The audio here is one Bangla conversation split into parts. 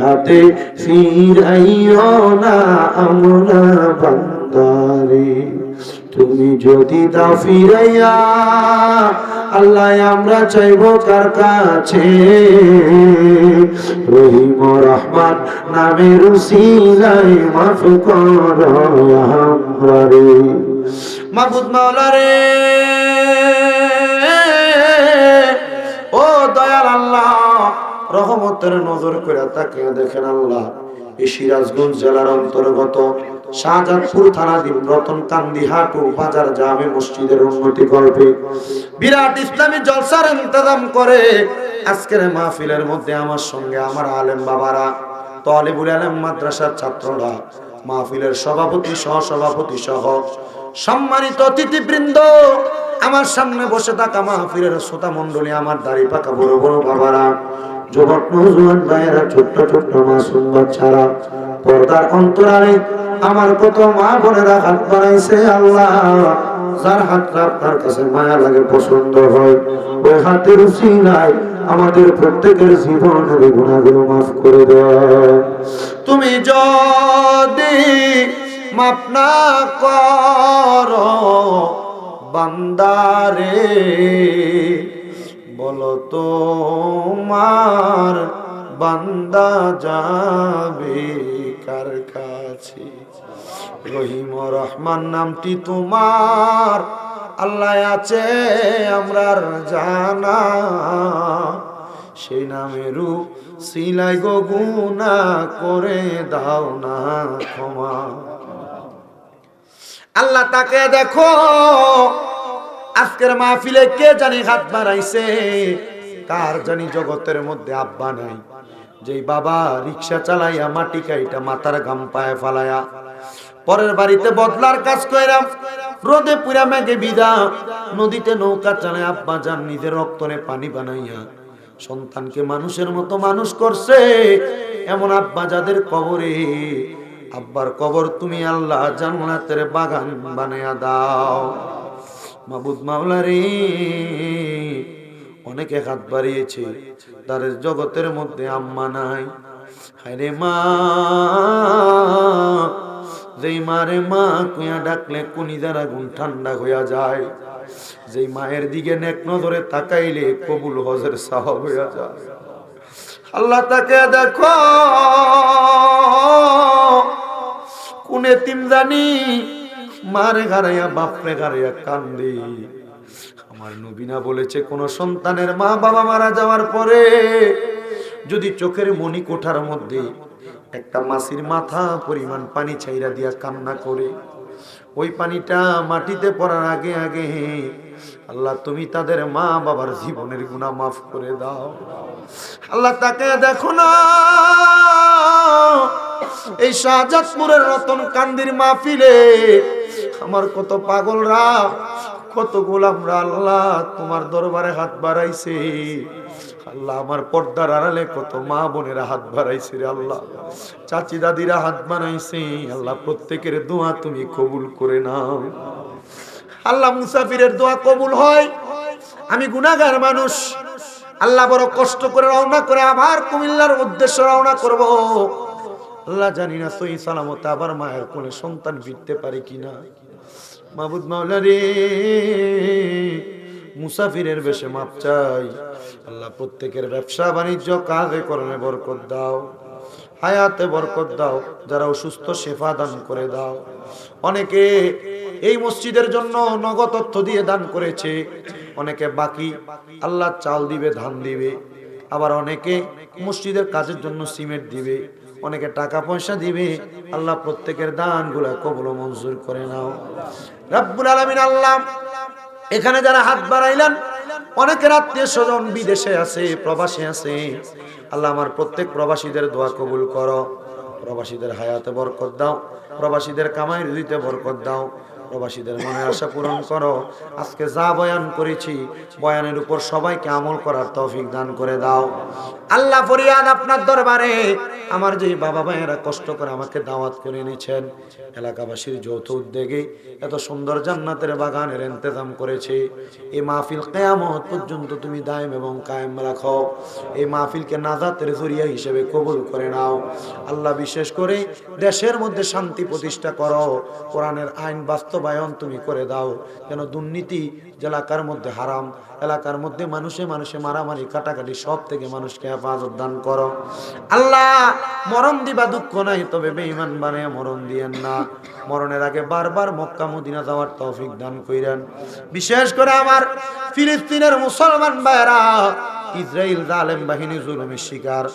হাতে ফিরাইও না আমরা বান্দারে। তুমি যদি দাও ফিরাইয়া, আল্লাহ আমরা চাইব কার কাছে? রহিম রহমান নামের উসিলাই মাফ করো আমরা রে মাবুদ মাওলা রে ও দয়াল আল্লাহ। রহমতের নজর করে তাকে দেখেন আল্লাহ। এই সিরাজগঞ্জ জেলার অন্তর্গত শাহজাদপুর থানাধীন রতন কান্দি হাটু বাজার জামে মসজিদের উন্নতি করবে বিরাট ইসলামী জলসার ইন্তজাম করে আজকের মাহফিলের মধ্যে আমার সঙ্গে আমার আলেম বাবারা, তলিবুল আলম মাদ্রাসার ছাত্ররা, মাহফিলের সভাপতি সহ সভাপতি সহ সম্মানিত অতিথিবৃন্দ আমার সামনে বসে থাকা মাহফিলের শ্রোতা মন্ডলী আমার দাড়ি পাকা বড় বড় বাবারা, যুবক নজওয়ান ভাইয়েরা, ছোট্ট ছোট্ট মাসুম বাচ্চারা, পর্দার অন্তরালে আমার কত মা বোনেরা হাত বাড়াইছে আল্লাহ, যার হাতটা আপনার কাছে মায়া লাগে, পছন্দ হয়। ওই হাতের নাই আমাদের প্রত্যেকের জীবনের গুণাগুলো মাফ করে দেয়। তুমি যদি মাফ না করো বান্দারে, বলো তো মার বান্দা যাবে কার কাছে? রহিম রহমান নামটি তোমার, আল্লাহ আছে আমরার জানা। সেই নামেরও সিলাই গো গুনা করে দাও না ক্ষমা। আল্লাহ তাকে দেখো, আজকের মাহফিলে কে জানি হাত বাড়াইছে? কার জানি জগতের মধ্যে আব্বা নাই? যেই বাবা রিক্সা চালাইয়া মাটি কাইটা মাথার গাম পায়ে ফালায়া পরের বাড়িতে বদলার কাজ কইরাম রোদে পুরা মেঘে বিদা নদীতে নৌকা চালায় আব্বা যান নিজের রক্তরে পানি বানাইয়া। সন্তানকে মানুষের মতো মানুষ করছে, এমন আব্বা যাদের কবরে আব্বার কবর তুমি আল্লাহ জান্নাতের বাগান বানায়া দাও। মাবুদ মাওলা রে অনেকে হাত বাড়িয়েছে, তার জগতের মধ্যে আম্মা নাই। হায়রে মা, যেই মারে মা কুয়া ডাকলে কুনি দ্বারা গুণ ঠান্ডা হইয়া যায়। যেই মায়ের দিকে নেক নজরে তাকাইলে কবুল হজের সাহ হইয়া যায়। আল্লাহ তাকে দেখো। কোনে তিম জানি, মারে গারাইয়া বাপরে গারাইয়া কান্দি। আমার নবীনা বলেছে কোন সন্তানের মা বাবা মারা যাওয়ার পরে যদি চোখের মনি কোঠার মধ্যে একটা মাসির মাথা পরিমাণ পানি ছাইরা দিয়া কান্না করে, ওই পানিটা মাটিতে পড়ার আগে আগে আল্লাহ তুমি তাদের মা বাবার জীবনের গুণা মাফ করে দাও। আল্লাহ তাকে দেখো না এই শাহজাদপুরের রতন কান্দির মাহফিলে আমার কত পাগলরা, কত গোলামরা, আল্লাহ তোমার দরবারে হাত বাড়াইছে। আল্লাহ আমার পর্দার আড়ালে কত মা বোনেরা হাত বাড়াইছে রে আল্লাহ। চাচি দাদিরা হাত বাড়াইছে। আল্লাহ প্রত্যেকের দোয়া তুমি কবুল করে নাও। আল্লাহ মুসাফিরের দোয়া কবুল হয়। আমি গুনাগার মানুষ। আল্লাহ বড় কষ্ট করে রওনা করে আবার কুমিল্লার উদ্দেশ্য রওনা করব। আল্লাহ জানি না সই সালামত আবার মায়ের কোলে সন্তান ফিরতে পারে কিনা। মাবুদ মাওলা রে মুসাফিরের বেশে মাপ চাই। আল্লাহ প্রত্যেকের ব্যবসা বাণিজ্য, কাজে করণে বরকত দাও। হায়াতে বরকত দাও, যারা অসুস্থ সেফা দান করে দাও। অনেকে এই মসজিদের জন্য নগদ অর্থ দিয়ে দান করেছে, অনেকে বাকি আল্লাহ চাল দিবে, ধান দিবে। আবার অনেকে মসজিদের কাজের জন্য সিমেন্ট দিবে। অনেকে টাকা পয়সা দিবে, আল্লাহ প্রত্যেকের দানগুলা কবল মঞ্জুর করে নাও। রাব্বুল আলমিন আল্লাহ, এখানে যারা হাত বাড়াইলেন, অনেকের আত্মীয় স্বজন বিদেশে আছে, প্রবাসী আছে, আল্লাহ আমার প্রত্যেক প্রবাসীদের দোয়া কবুল করো। প্রবাসীদের হায়াতে বরকত দাও, প্রবাসীদের কামাই রুজিতে বরকত দাও। প্রবাসীদের মনের আশা পূরণ করো। আজকে যা বয়ান করেছি, বয়ানের উপর সবাইকে আমল করার তৌফিক দান করে দাও। আল্লাহ ফরিয়াদ আপনার দরবারে। আমার যে বাবা ভাইয়েরা কষ্ট করে আমাকে দাওয়াত করে এনেছেন, এলাকাবাসীর যৌথ উদ্যোগে এত সুন্দর জান্নাতের বাগানের ইন্তজাম করেছে। এই মাহফিল কেয়ামত পর্যন্ত তুমি দায়েম এবং কায়েম রাখো। এই মাহফিলকে নাজাতের জরিয়া হিসেবে কবুল করে নাও। আল্লাহ বিশেষ করে দেশের মধ্যে শান্তি প্রতিষ্ঠা করো। কোরআনের আইন বাস্তবায়ন তুমি করে দাও। যেন দুর্নীতি এলাকার মধ্যে হারাম, এলাকার মধ্যে মানুষে মানুষে মারামারি, কাটাকাটি সব থেকে মানুষকে হেফাজত দান করো। আল্লাহ, মরণ দিবা দুঃখ নাই, তবে বেঈমান বানিয়ে মরণ দিয়েন না। মরণের আগে বারবার মক্কা মদিনা যাওয়ার তৌফিক দান কইরেন। বিশেষ করে আমার ফিলিস্তিনের মুসলমান ভাইরা ইসরায়েল জালেম বাহিনী জুলুমের শিকার।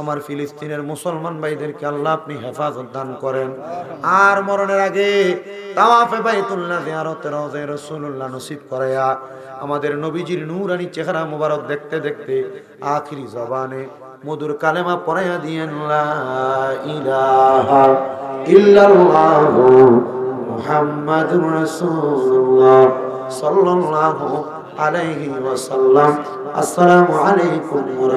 আমার ফিলিস্তিনের মুসলমান ভাইদেরকে আল্লাহ আপনি হেফাজত দান করেন। আর মরণের আগে তাওয়াফে বাইতুল্লাহ জিয়ারতে রওজায়ে রাসূলুল্লাহ নসিব করায়া আমাদের নবীজির নূরানি চেহারা মোবারক দেখতে দেখতে আখিরি জবানে মধুর কালেমা পড়াইয়া দিয়েন, লা ইলাহা ইল্লাল্লাহু মুহাম্মাদুর রাসূলুল্লাহ সাল্লাল্লাহু আলাইহি ওয়াসাল্লাম আসসালামু আলাইকুম ওয়া